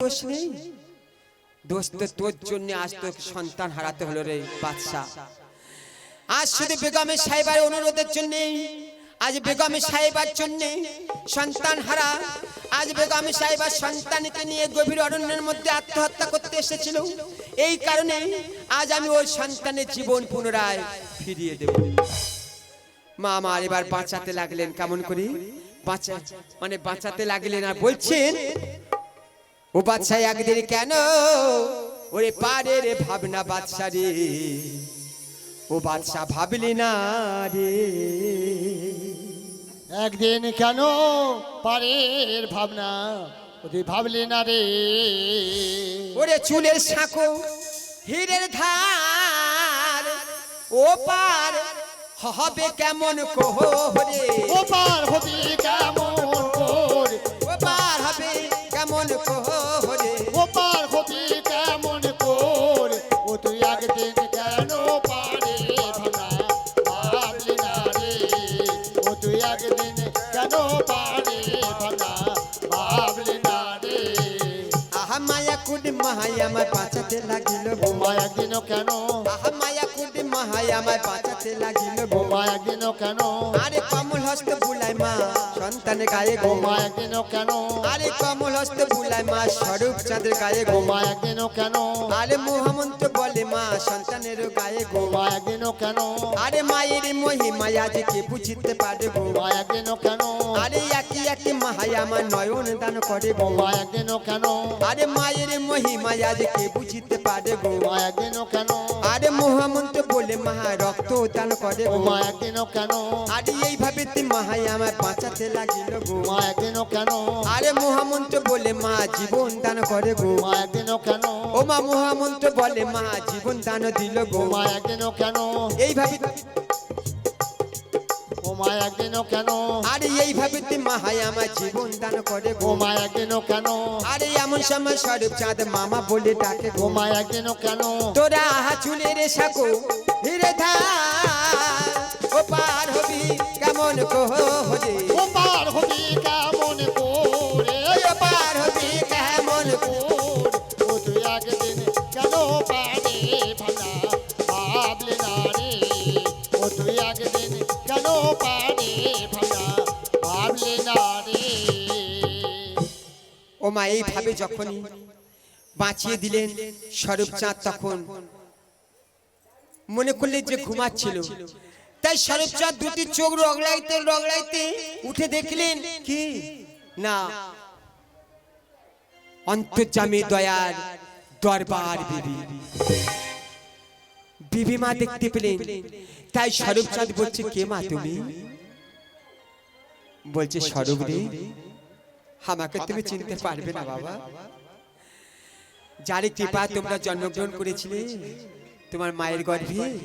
দোষ নেই? দোষ তো তোর জন্য আজ তো সন্তান হারাতে হলো রে বাদশা আজ শুধু বেগমের সাহেবের অনুরোধের জন্য আজ বেগমের সাহেবার জন্য সন্তান হারা, আজ বেগমের সাহেবার সন্তানকে নিয়ে গভীর অরণ্যের মধ্যে আত্মহত্যা করতে এসেছিল। এই কারণে আজ আমি ওই সন্তানের জীবন পুনরায় ফিরিয়ে দেব। মা আমার, এবার বাঁচাতে লাগলেন কেমন করে? বাঁচা মানে বাঁচাতে লাগলেন আর বলছেন ও বাচ্চা একদিন কেন ওরে পারে রে ভাবনা বাচ্চা রে? ও বাচ্চা ভাবলি না রে। একদিন কেন পারের ভাবনা ওদের ভাবলি না রে? ওরে চুলের সাঁকো হীরের ধার ও পার হবে কেমন কোহরে? ও পার হবি কেমন মাহাই আমার বাঁচাতে লাগিল। ও মা একদিন কেন? আহা মায়া কুড মাহাই আমার বাঁচাতে লাগিল ও মা একদিন কেন? আরে কমল হস্ত বুলাই মা সন্তানে গায়ে গো। মা একদিন কেন? আরে কমল হস্ত বুলাই মা স্বরূপ চাঁদের গায়ে গো। মা একদিন কেন? আরে মোহামন্ত বলে মা সন্তানের গায়ে গো। মা একদিন কেন? আরে মায়ের মহিমা আজ কে বুঝিতে পারে গো? মা একদিন কেন? আরে একই একই মাহাই আমার নয়ন দান করে গো। মা একদিন কেন? আরে মায়ের মহিমা আজ কে বুঝিতে পারে গো? মা একদিন কেন? আরে মোহামন্ত বলে মাহা রক্ত দান করে ও। মায়া মা কেন কেন? আরে এইভাবে তুই মাহাই আমার বাঁচাতে লাগিল গো। মা কেন কেন? আরে মহামন্ত্র বলে মা জীবন দান করে গো। মা কেন কেন? ও মা মহামন্ত্র বলে মা জীবন দান দিল গো। মায়া মা কেন কেন? এইভাবে মা একদিন কেন? আরে এইভাবে তুই মাহাই আমার জীবন দান করে গো। মা কেন? আরে এমন সময় স্বরূপ চাঁদ মামা বলে ডাকে গো। মা কেন? তোরা আহা চুলের সাকো হিরে ধার ও পার হবি কেমন কোহরে? ও পার হবি কেমন করে ও পার হবি কেমন কোহরে? ও মা এইভাবে যখনই বাঁচিয়ে দিলেন স্বরূপ চাঁদ তখন। মনে করলে যে ঘুমাচ্ছিল। তাই স্বরূপ চাঁদ দুটি চোখ রগলাইতে রগলাইতে উঠে দেখলেন কি? না অন্তর্জামী দয়ার দরবার বিবি। বিবি মা দেখতে পেলেন। তাই স্বরূপ চাঁদ বলছে কে মা তুমি? বলছে স্বরূপ রে আমাকে তুমি চিনতে পারবে না বাবা। যার কৃপা তোমরা জন্মগ্রহণ করেছিলে তোমার মায়ের গর্ভে।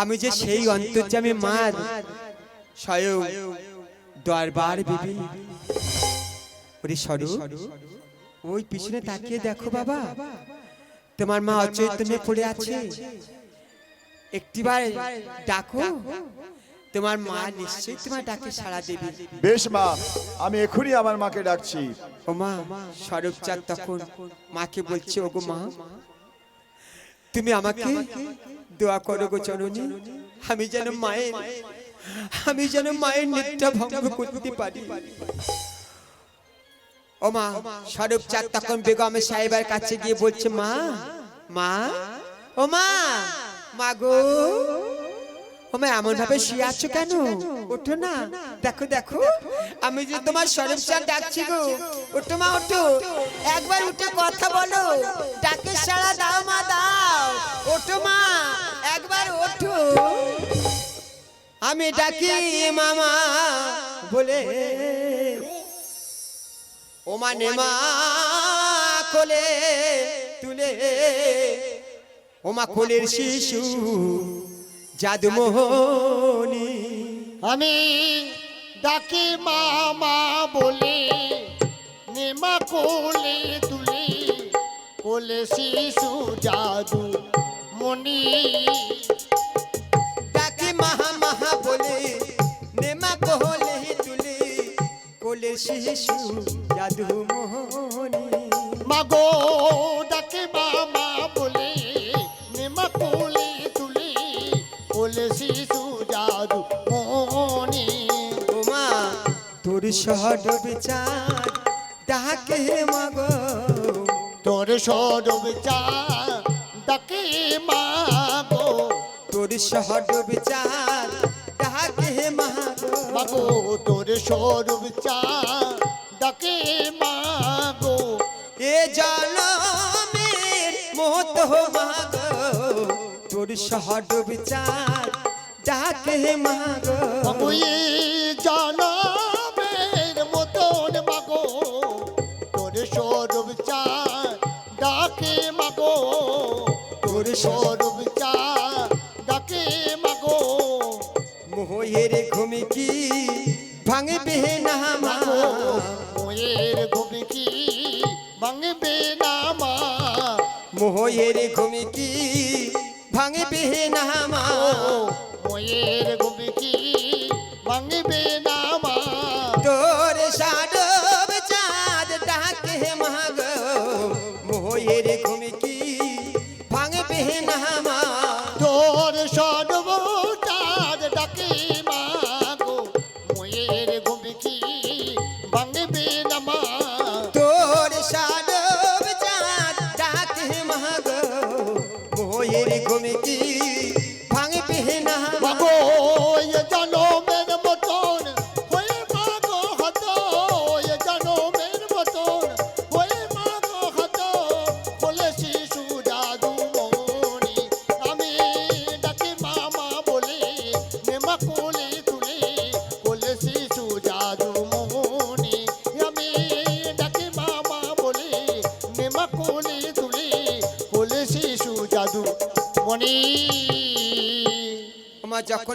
আমি যে সেই অন্তর্জামী মার স্বয়ং দরবার বিবি। ওরে স্বরূপ ওই পিছনে তাকিয়ে দেখো বাবা। তোমার মা অচৈতন্যে পড়ে আছে। একটিবার ডাকো। তোমার মা নিশ্চয়ই তোমার ডাকে সাড়া দেবে। বেশ মা আমি এখনই আমার মাকে ডাকছি। ও মা স্বরূপ চাঁদ তখন মাকে বলছে ওগো মা তুমি আমাকে দোয়া করো গো চরণী। আমি যেন মায়ের আমি যেন মায়ের নিত্যা ভঙ্গ করতে পারি। ও মা স্বরূপ চাঁদ তখন বেগমের সাহেবের কাছে গিয়ে বলছে মা মা ও মা মা গো ও মা এমন ভাবে শুয়ে আছো কেন? ওঠো না। দেখো দেখো আমি যে তোমার স্বরূপ চাঁদ ডাকছি গো। ওঠো মা ওঠো। একবার উঠে কথা বলো। ডাকে সাড়া দাও মা দাও। ওঠো মা একবার ওঠো। আমি ডাকি মামা বলে। ও মা নেমা কোলে তুলে। ও মা কোলের শিশু জাদুমোহনী। আমি ডাকি মামা বলে নেমা কোলে তুলে কোলে শিশু জাদু মনি। ডাকি মাহা মাহা বলে নেমা কোলে তুলে কোলে শিশু জাদু মোহনী মাগো ডাকে মামা বলে শিশু জাদু মনি। ওমা। তোর শহর বিচার ডাকে মাগো। তোর সরব চা ডাকে মাগো। তোর শহর বিচার ডাকে মাগো। মাগো তোর সরব চা ডাকে মাগো। এ জনমের মত মাগো। তোর শহর বিচার ডাকে মাগো। এ জনমের মতন মাগো। তোর সরব চা ডাকে মাগো। তোর সরব চা ডাকে মাগো। মোহের ঘুমি কি ভাঙবে না মাগো মোয়ের ঘুমি কি ভাঙবে না মা। মোহের ঘুমি কি ভাঙবে না মা। মোয়ের ঘুমি কি ভাঙবে না মা। তোর সাডব চাঁদ ডাকে মাগো মোহের ঘুমি কি ভাঙবে না মা। তোর সর্বতার ডাকে মাগো মোয়ের ঘুমি কি ভাঙবে না মা। তোর সাডব চাঁদ ডাকে মাগো মোহের ঘুমি কি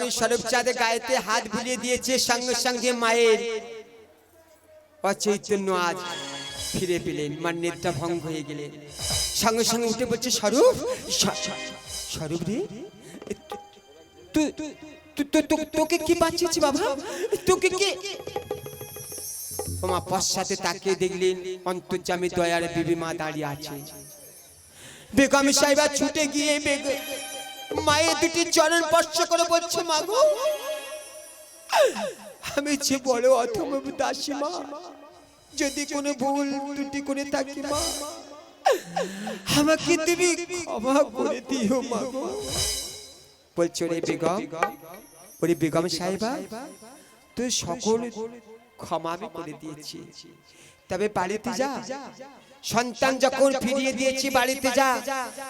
যখনই স্বরূপ চাঁদে গায়েতে হাত বুলিয়ে দিয়েছে, সঙ্গে সঙ্গে মায়ের অচৈতন্য আজ ফিরে পেলেন মার নেত্রা ভঙ্গ হয়ে গেলেন। সঙ্গে সঙ্গে উঠে বলছে, স্বরূপ স্বরূপ রে তোকে কি বাঁচিয়েছি বাবা? তোকে কি? ওমা পশ্চাতে তাকিয়ে দেখলেন অন্তর্জামী দয়ার বিবি মা দাঁড়িয়ে আছে। বেগম সাহেবা ছুটে গিয়ে বেগ মায়ের দুটি চরণ স্পর্শ করে বলছে মাগো আমি যে বড় অথম দাসী, মা, যদি কোনো ভুল ত্রুটি করে থাকি, মা, আমাকে তুমি ক্ষমা করে দিও মাগো বলছো রে বেগম, ওরে বেগম সাহেবা তুই সকল ক্ষমা আমি করে দিয়েছি। তবে বাড়িতে যা। সন্তান যখন ফিরিয়ে দিয়েছি বাড়িতে যা।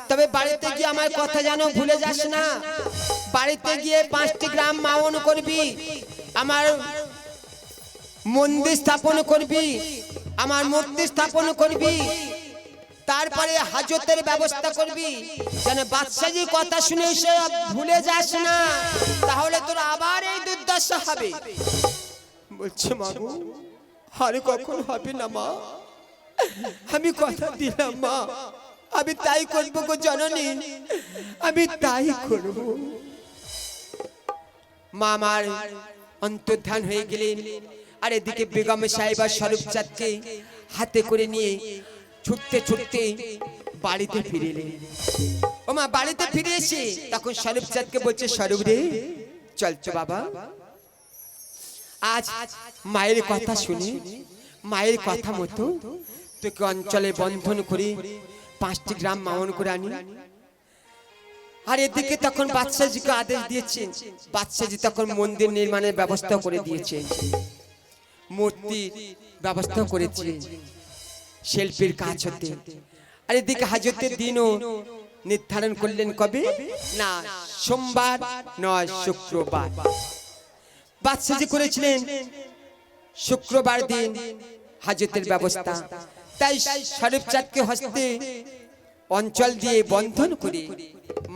তবে বাড়িতে গিয়ে আমার কথা যেন ভুলে যাস না। বাড়িতে গিয়ে পাঁচটি গ্রাম মাওন করবি। আমার মন্দির স্থাপন করবি। আমার মূর্তি স্থাপন করবি। তারপরে হাজতের ব্যবস্থা করবি। যেন বাদশাহীর কথা শুনে সে ভুলে যাস না। তাহলে তোর আবার এই দুর্দশা হবে। বলছে মাগো আর কখন হবে না মা? আমি কথা দিলাম মা। আমি তাই করব গো জননী। আমি তাই করব। মা আমার অন্তর্ধান হয়ে গেলেন। আর এদিকে বেগম সাহেবা স্বরূপ চাঁদকে হাতে করে নিয়ে ছুটতে ছুটতে বাড়িতে ফিরে এলেন। ও মা বাড়িতে ফিরে এসে তখন স্বরূপ চাঁদকে বলছে স্বরূপ রে চলছো বাবা। আজ মায়ের কথা শুনে, মায়ের কথা মতো তোকে অঞ্চলে বন্ধন করে, পাঁচটি গ্রাম মামন করে আনি। আর এদিকে তখন বাদশাহজিকে আদেশ দিয়েছেন বাদশাহজি তখন মন্দির নির্মাণের ব্যবস্থা করে দিয়েছেন মূর্তির ব্যবস্থা করেছে, শিল্পীর কাজ হতে। আর এদিকে হাজতের দিনও নির্ধারণ করলেন কবে? না, সোমবার নয়, শুক্রবার। বাদশাহজি করেছিলেন শুক্রবার দিন হাজতের ব্যবস্থা। তাই শরীফ চাঁদকে হস্তে অঞ্চল দিয়ে বন্ধন করে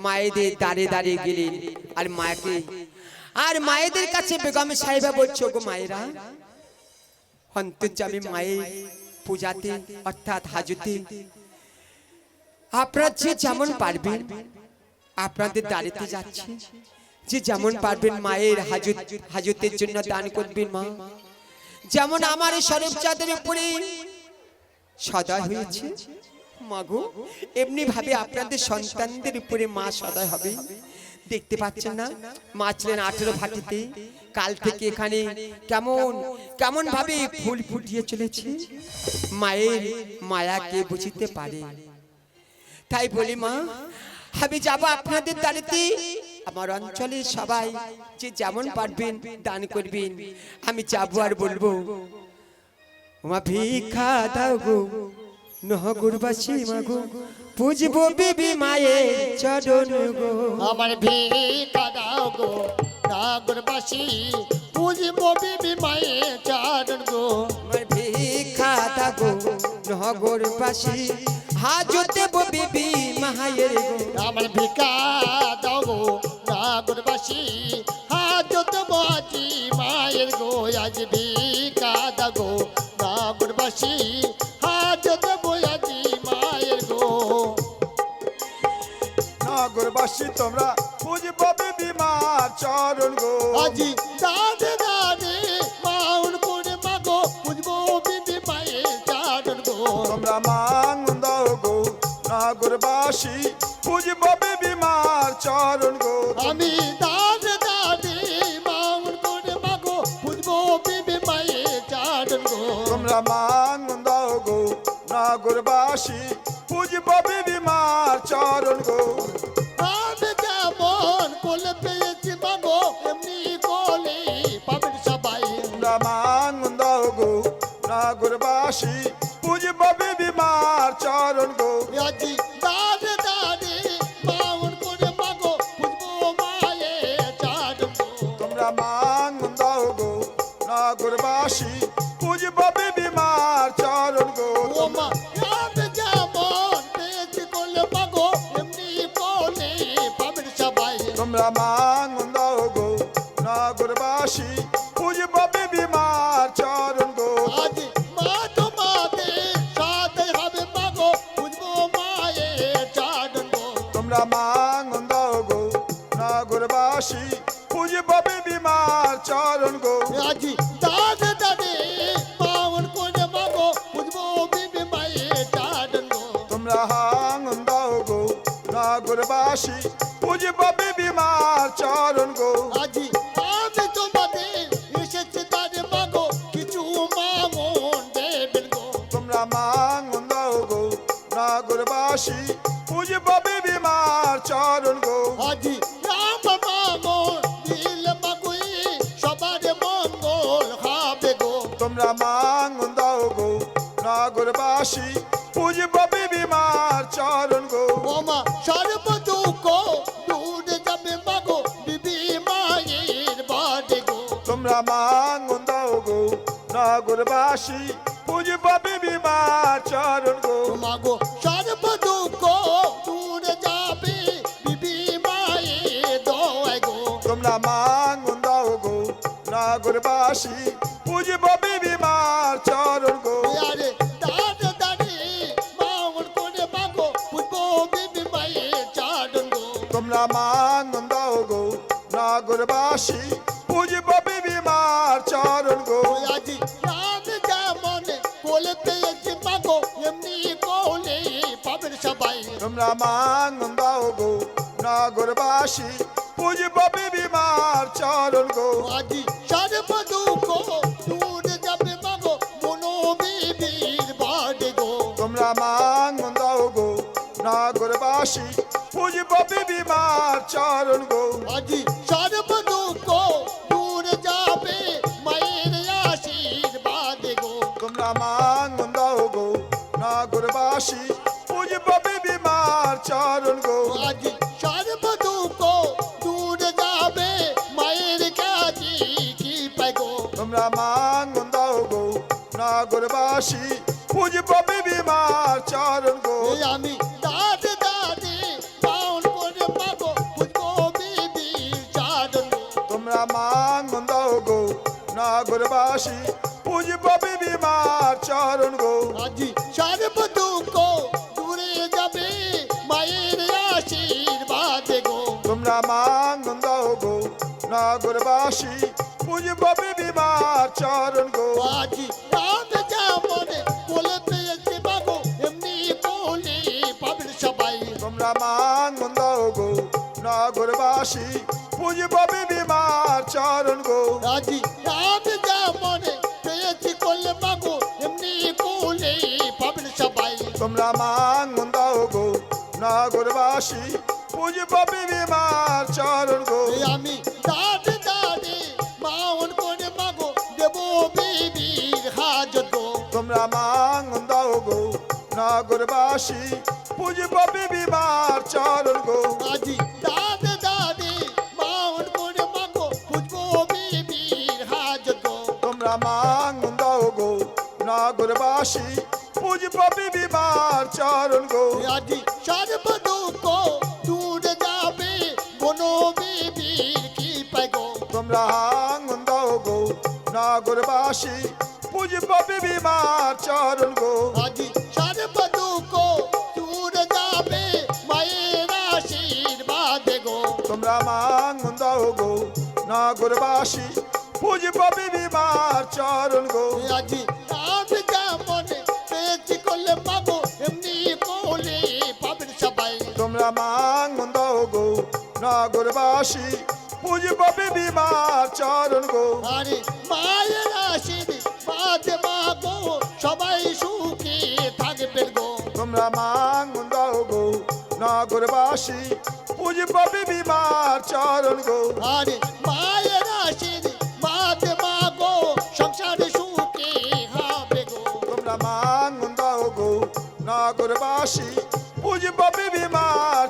মায়েদের দাঁড়ে দাঁড়িয়ে গেলেন। আর মাকে আর মায়েদের কাছে বেগম সাহেবা বলছো গো মায়েরা অন্তর্জামী মায়ের পূজাতে অর্থাৎ হাজতে আপনারা যে যেমন পারবেন আপনাদের দাঁড়িতে যাচ্ছে। যে যেমন পারবেন মায়ের হাজত হাজতের জন্য দান করবেন মা। যেমন আমার স্বরূপ চাঁদের উপরে সদয় হয়েছে। মাগো এমনি ভাবে আপনাদের সন্তানদের উপরে মা সদয় হবে। দেখতে পাচ্ছেন না? মা ছিলেন আঠেরো ভাটিতে। কাল থেকে এখানে কেমন কেমন ভাবে ফুল ফুটিয়ে চলেছে। মায়ের মায়াকে বুঝিতে পারে। তাই বলি মা আমি যাব আপনাদের দাঁড়িতে। আমার অঞ্চলের সবাই যে যেমন পারবেন দান করবেন আমি যাব আর বলব মা ভিক্ষা দাও গো। নহগুরবাসী মাগো পুজবো বিবি মায়ের চরণ গো। আমার ভিকা দাও গো। নাগরবাসী পুজব বিবি মায়ে চারণ গো। আমার ভিক্ষা দাও গো। নহগুরবাসী হাজত দেব বিবি মায়ের গো। আমার ভিকা দাও গো। নাগরবাসী হাজত বাজি মায়ের গো আজ ভিকা দাও গো নাগরবাসী হাজত বয়াজি মায়ের গো। নাগরবাসী তোমরা বুঝব বিমার চরণ গো। আজি দাদে দাদে মাউন করে মাগো বুঝব বিবি মায়ে চারণ গো। তোমরা মাঙ্গন দাও গো নাগরবাসী বুঝব নাগরবাসী গো তোমরা মাঙ্গন দাও গো নাগরবাসী বুঝব বিমার চরণ গো। আজি দাদে দাদে পাওন করে বিবি মায়ে চারণ গো। তোমরা হাঙ্গন দাও গো নাগরবাসী বুঝব বিমার চরণ গো। চরণ গো। ওমা সর্ব দুঃখ দূর যাবে মাগো বিবি মায়ের বাড়ি গো। তোমরা মাঙ্গন দাও গো নাগরবাসী বুঝব বিমার চরণ গো। মাগো সর্ব দুঃখ দূর যাবে বিবি মায়ের দয় গো। তোমরা মাঙ্গন দাও গো নাগরবাসী বুঝব বিমার চরণ নাগরবাসী বুঝব বিমার চরণ গো। আজি রাম যেমন কোলে পেয়েছি মাগো এমনি কোলে পাবেন সবাই। তোমরা মাঙ্গন দাও গো নাগরবাসী বুঝব বিমার চরণ গো। আজি সর্ব দুঃখ দূর যাবে মাগো মনো বিবির বাড়ি গো। তোমরা মাঙ্গন দাও গো নাগরবাসী বুঝব বিমার চরণ গো। আজি নাগরবাসী বুঝব বিমার চরণ গো। আজি সর্ব দুঃখ দূর যাবে মায়ের কাছে কি পাই গো? তোমরা মাঙ্গন দাও গো নাগরবাসী বুঝব বিমার চরণ গো। আমি দাদে দাদে পাউন করে পাবো বুঝব বিবি চারণ তোমরা মাঙ্গন দাও গো নাগরবাসী বুঝব বিমার চরণ গো। আজি সর্ব দুঃখ দূরে যাবে মায়ের আশীর্বাদ গো। তোমরা মাঙ্গন দাও গো নাগরবাসী বুঝব বিমার চরণ গো। আজি রাত যেমন কোলে পেয়েছে বাবু এমনি কোলে পাবেন সবাই। তোমরা মাঙ্গন দাও গো নগরবাসী পুজব বিমার চরণ গো। আজি রাত যেমন মাঙ্গন দাও গো নগরবাসী পুজব বিমার চরণ গো। আমি দাঁড়ে দাঁড়ে মাউন করে মাগো দেবো বিবির হাজত গো। তোমরা মাঙ্গন দাও গো নগরবাসী পুজব বিমার চরণ গো। আজি দাঁড়ে দাঁড়ে মাউন করে মাগো বুঝব বিবির হাজত গো। তোমরা মাঙ্গন দাও গো নগরবাসী পুজব চরণ গো। আজি সর্বদুঃখ দূর যাবে কোনো বিবির কি পাই গো। তোমরা হাঙ্গন দাও গো নগরবাসী পুজব বিমার চরণ গো। আজি সর্বদুঃখ দূর যাবে মায়ের আশীর্বাদ গো। তোমরা মাঙ্গন দাও গো নগরবাসী পুজব বিমার চরণ গো। আজি আজ যেমন পেয়েছি করলে পাবো দাও গো নগরবাসী পুজব বিমার চরণ গো। আরে মায়ের আশীর বাদে মাগো সবাই সুখী থাকবেন গো। তোমরা দাও গো নগরবাসী পুজব বিমার চরণ গো। আরে মায়ের আশীর বাদে মাগো সংসার সুখী হবে গো। তোমরা দাও গো নগরবাসী পুজব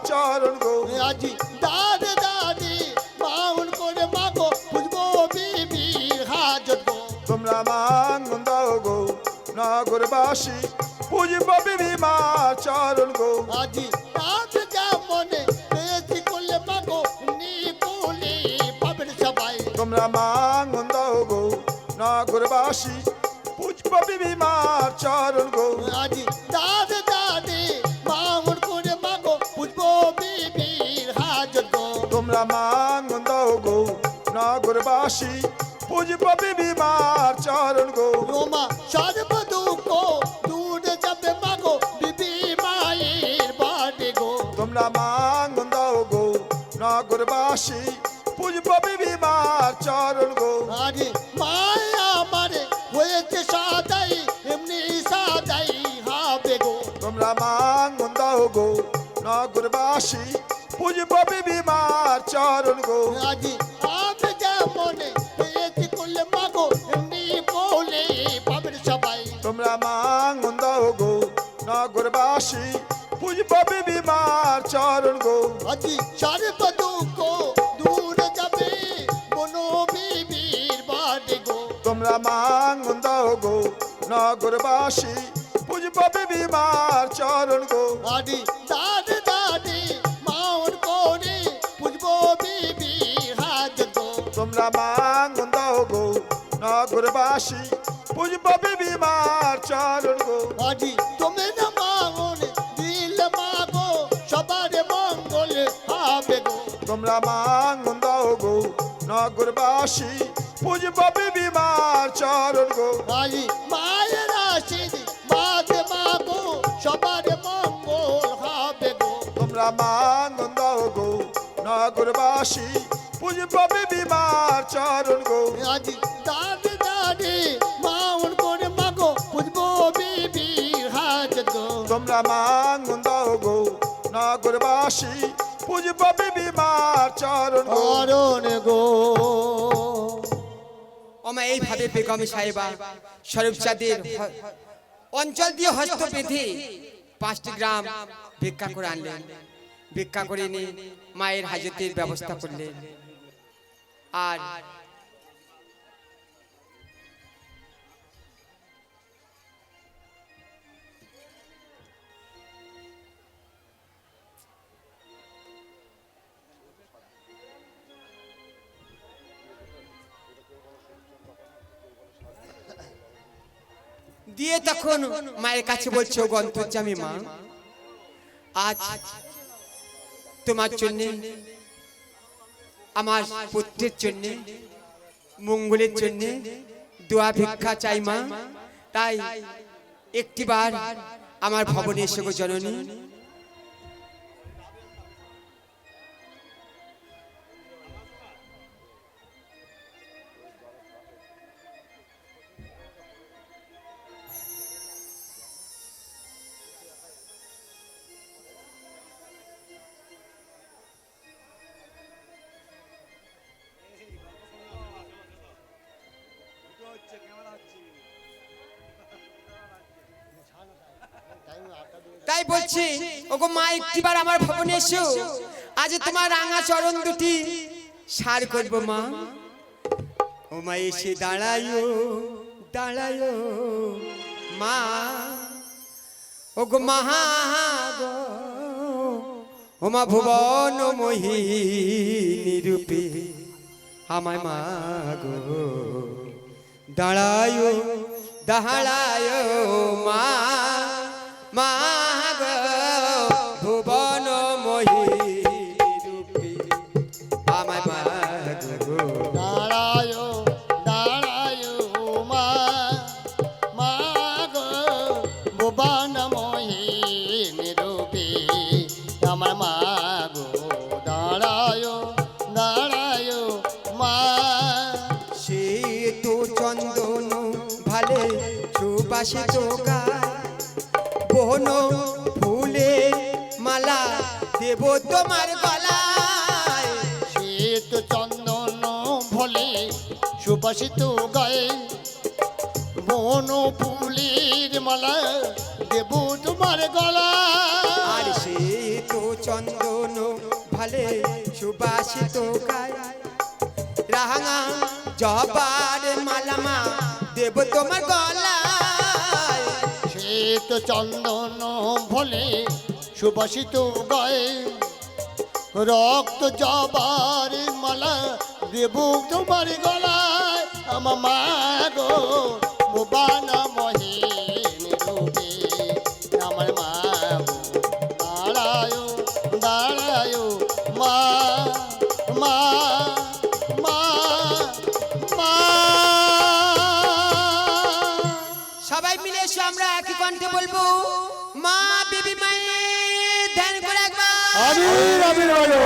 চরণ গো। আজি দাদে দাদি মাউন করে মাগো বুঝব বিবির হাজত গো। তোমরা মাঙ্গন দাও গো নগরবাসী পুজব বিমার চরণ গো। আজি আজ যেমন পেয়েছি করলে মাগো নি কোলে পাবেন সবাই। তোমরা মাঙ্গন দাও গো নগরবাসী পুজব বিমার চরণ নগরবাসী পুজব বিমার চরণ গো। রোমা সর্ব দুঃখ দূর যাবে মাগো বিবি মায়ের বাড়ি গো। তোমরা মাঙ্গন দাও গো নগরবাসী পুজব বিমার চরণ গো। আরে মায়া আমারে হয়েছে সাদাই এমনি সাদাই হবে গো। তোমরা মাঙ্গন দাও গো নগরবাসী পুজব বিমার চরণ গো। আজি আমি তোমরা মাঙ্গন দাও গো নগরবাসী পুজব বিমার চরণ গো। আজি সর্ব দুঃখ দূর যাবে কোনো বিবির বাড়ি গো। তোমরা মাঙ্গন দাও গো নগরবাসী পুজব বিমার চরণ গো। আদি দাদে দাদি মাউন করে বুঝব বিবির হাত গো। তোমরা মাঙ্গন দাও গো নগরবাসী পুজব বিমার চরণ গো। আজি তুমি না মাউন দিল মাগো সবার মঙ্গল হবে গো। তোমরা মাঙ্গন দাও গো নগরবাসী পুজব বিমার চরণ গো। আজি মায়ের আশীর বাদ মাগো সবার মঙ্গল হবে গো। তোমরা মাঙ্গন দাও গো নগরবাসী পুজব বিমার চরণ গো। আজি দাদি দাদি মাঙ্গন দাও গো নগরবাসী পুজব বিমার চরণ গো। গো। ওমা এইভাবে বেগম সাহেবা স্বরূপচাঁদের হ- অঞ্চল দিয়ে হস্ত বেঁধে পাঁচটি গ্রাম ভিক্ষা করে আনলেন। ভিক্ষা করে এনে মায়ের হাজতের ব্যবস্থা করলেন। আর দিয়ে তখন মায়ের কাছে বলছে, ও গন্তর্জামি মা, আজ তোমার জন্য, আমার পুত্রের জন্য, মঙ্গলের জন্য দোয়া ভিক্ষা চাই মা। তাই একটিবার আমার ভবনে এসে গো জননী। তাই বলছি, ওগো মা, একটিবার আমার ভবনে এসো। আজ তোমার রাঙা চরণ দুটি সার করব মা। ও মা, এসে দাঁড়ায়ো দাঁড়ায়ো। মা, ওগো মহা ও মা ভুবন মোহিনী রূপে আমায় মা গো দাঁড়ায়ো, দাঁড়ায় মা। ফুলের মালা দেব তোমার গলা। আর সে তো চন্দন ভালে সুবাসিত গায়। রাঙা জবার মালামা দেব তোমার গলায়। শ্বেত চন্দন ভলে সুবাসিত গায়ে। রক্ত জবার মালা দেব তোমার গলায়। আমার মা গো সবাই মিলে এসো আমরা একই কণ্ঠে বলব মা বিবি মায়ের ধ্যান করে একবার। আমির আমির বলো।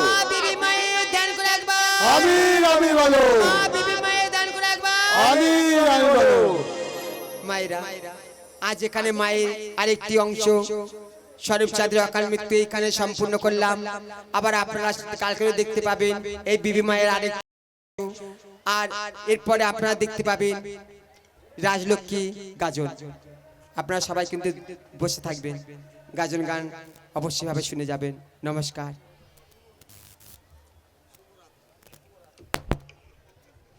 মা বিবি মায়ের ধ্যান করে একবার। আমির আমির বলো। মা বিবি মায়ের ধ্যান করে একবার। আমির আমির বলো। মায়েরা, আজ এখানে মায়ের আরেকটি অংশ। স্বরূপ চাঁদের অকাল মৃত্যু এখানে সম্পূর্ণ করলাম। আবার আপনারা কালকে দেখতে পাবেন, এই বিবি মায়ের আরেক আর এরপরে আপনারা দেখতে পাবেন রাজলক্ষ্মী গাজন। আপনারা সবাই কিন্তু বসে থাকবেন। গাজন গান অবশ্যইভাবে শুনে যাবেন। নমস্কার।